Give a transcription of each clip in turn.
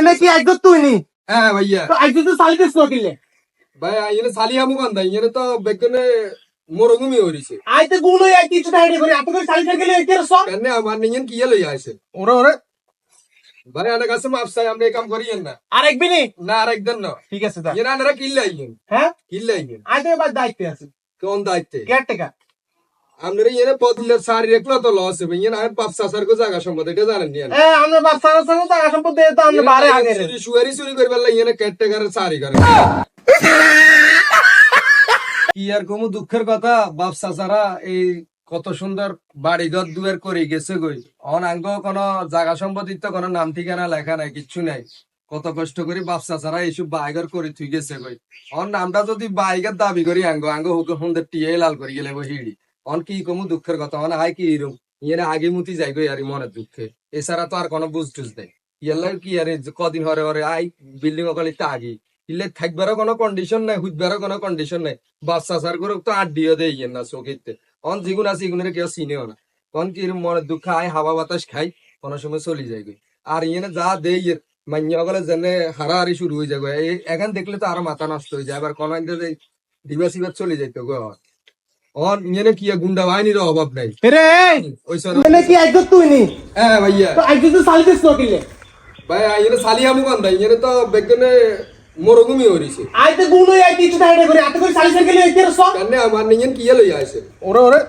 এনে কি আইজত তুই নি হ্যাঁ ভাইয়া। তো আইজত তো সালিতেছ নকিলে ভাই ইয়ে সালিয়া মুখান দা ইয়ে তো বেগনে মরগুমি হরিছে আইতে গুলো আই কিছু দাইড়ে করে এত করে সালিতে গেলে সব? কেন আমার নিয়েন কি লই আইছে? ওরে ওরে। ভাই আনা কাছে মাপ চাই আমরা এই কাম করিয়েন না। আর এক বিনি? না আর একদিন না। ঠিক আছে দা ইয়ে না আনারা কিল্লা হ্যাঁ? কিল্লা আইয়েন আইতে এবার দায়িত্বে আছে। কোন দায়িত্বে? কেয়ারটেকার। আপনারা ইয়ে বদলে সারি রেখলো লস হবে। ইয়ে না পাপ সাসার কো জায়গা সম্বন্ধে এটা জানেন নিয়ে এ আমরা বাচ্চার সঙ্গে টাকা সম্পদ দিয়ে তো আমরা বারে আগে রে। সুয়ারি চুরি করবার লাগে ইয়ে কেটে সারি করে। কি আর কমু দুঃখের কথা বাপ এই কত সুন্দর বাড়িঘর দুয়ার করে গেছে গই। অন আঙ্গ কোন জায়গা সম্পত্তির তো কোনো নাম ঠিকানা লেখা নাই কিচ্ছু নাই। কত কষ্ট করে বাপ চাচারা এইসব বাইগর করে থুই গেছে গই। অন নামটা যদি বাইগের দাবি করি আঙ্গ আঙ্গ হুকে সুন্দর টিয়ে লাল করে গেলে হিড়ি। অন কি কমু দুঃখের কথা? অন আয় কি এরম ইয়ে আগে মুতি যাই গই আর মনের দুঃখে। এছাড়া তো আর কোনো বুঝ টুঝ দেয় ইয়াল্লার কি আরে কদিন হরে হরে আই বিল্ডিং অকালি আগে। ইলে থাকবারও কোনো কন্ডিশন নাই হুইবারও কোনো কন্ডিশন নাই। বাচ্চা সার করে তো আট দিও দেই ইয়েন না চোখেতে। অন যেগুন আছে এগুনের কেউ চিনেও না। তখন কি মনের দুঃখ আয়, হাওয়া বাতাস খাই, কোনো সময় চলে যায় গই আর ইয়ে যা দেই ইয়ের মান্য গলে জেনে হারাহারি শুরু হয়ে গো। এই এখান দেখলে তো আরও মাথা নষ্ট হয়ে যায়। আবার কোনো দিবা সিবার চলে যাইতো গো। তো তো তো মরগুমি আইতে কিছু দাইড়ে করে এত করে সালিতে গেলে একে সব কেন আমার নিয়েন কি লই আইছে ওরে ওরে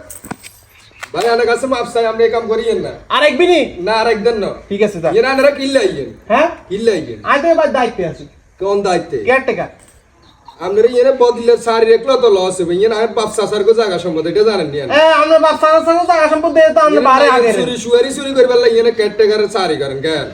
ভাই আনা কাছে মাপ চাই আমরা এই কাম করিয়েন না আর এক বিনি না আর একদিন না ঠিক আছে ইয়ে না আনারা কিল্লা আইয়েন হ্যাঁ কিল্লা আইয়েন আইতে এবার দায়িত্বে আছে কোন দায়িত্বে কেয়ারটেকার আপনারা ইয়ে বদলে সারি রেখলো তো লস হবে। ইয়ে না বাপ চাচার কো জায়গা সম্পদ এটা জানেন নি এ আমরা বাচ্চার সঙ্গে জায়গা সম্পদ দিয়ে তো আমরা বারে আগে রে। সুয়ারি চুরি করবার লাগে ইয়ে কেটে সারি করেন কেন?